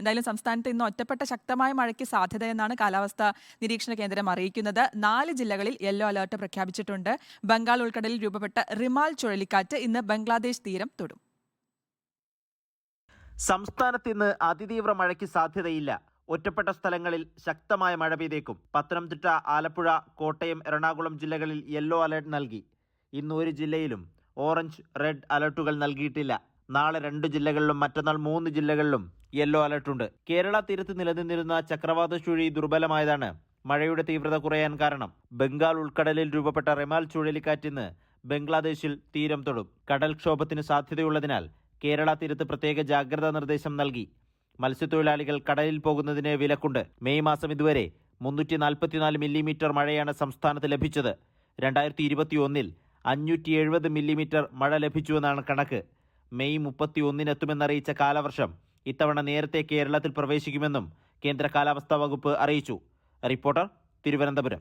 എന്തായാലും സംസ്ഥാനത്ത് ഇന്ന് ഒറ്റപ്പെട്ട ശക്തമായ മഴയ്ക്ക് സാധ്യതയെന്നാണ് കാലാവസ്ഥാ നിരീക്ഷണ കേന്ദ്രം അറിയിക്കുന്നത്. നാല് ജില്ലകളിൽ യെല്ലോ അലർട്ട് പ്രഖ്യാപിച്ചിട്ടുണ്ട്. ബംഗാൾ ഉൾക്കടലിൽ രൂപപ്പെട്ട റിമാൽ ചുഴലിക്കാറ്റ് ഇന്ന് ബംഗ്ലാദേശ് തീരം തൊടും. സംസ്ഥാനത്ത് ഇന്ന് അതിതീവ്ര മഴയ്ക്ക് സാധ്യതയില്ല. ഒറ്റപ്പെട്ട സ്ഥലങ്ങളിൽ ശക്തമായ മഴ പെയ്തേക്കും. പത്തനംതിട്ട ആലപ്പുഴ കോട്ടയം എറണാകുളം ജില്ലകളിൽ യെല്ലോ അലർട്ട് നൽകി. ഇന്ന് ഒരു ജില്ലയിലും ഓറഞ്ച് റെഡ് അലർട്ടുകൾ നൽകിയിട്ടില്ല. നാളെ രണ്ട് ജില്ലകളിലും മറ്റന്നാൾ മൂന്ന് ജില്ലകളിലും യെല്ലോ അലർട്ട് ഉണ്ട്. കേരള തീരത്ത് നിലനിന്നിരുന്ന ചക്രവാത ചുഴി ദുർബലമായതാണ്. മഴയുടെ തീവ്രത കുറയാൻ കാരണം. ബംഗാൾ ഉൾക്കടലിൽ രൂപപ്പെട്ട റെമാൽ ചുഴലിക്കാറ്റിന്ന് ബംഗ്ലാദേശിൽ തീരം തൊടും. കടൽക്ഷോഭത്തിന് സാധ്യതയുള്ളതിനാൽ കേരള തീരത്ത് പ്രത്യേക ജാഗ്രതാ നിർദ്ദേശം നൽകി. മത്സ്യത്തൊഴിലാളികൾ കടലിൽ പോകുന്നതിന് വിലക്കുണ്ട്. മെയ് മാസം ഇതുവരെ മുന്നൂറ്റി നാൽപ്പത്തിനാല് മില്ലിമീറ്റർ മഴയാണ് സംസ്ഥാനത്ത് ലഭിച്ചത്. രണ്ടായിരത്തി ഇരുപത്തി ഒന്നിൽ അഞ്ഞൂറ്റി എഴുപത് മില്ലിമീറ്റർ മഴ ലഭിച്ചുവെന്നാണ് കണക്ക്. മെയ് മുപ്പത്തി ഒന്നിനെത്തുമെന്നറിയിച്ച കാലവർഷം ഇത്തവണ നേരത്തെ കേരളത്തിൽ പ്രവേശിക്കുമെന്നും കേന്ദ്ര കാലാവസ്ഥാ വകുപ്പ് അറിയിച്ചു. റിപ്പോർട്ടർ തിരുവനന്തപുരം.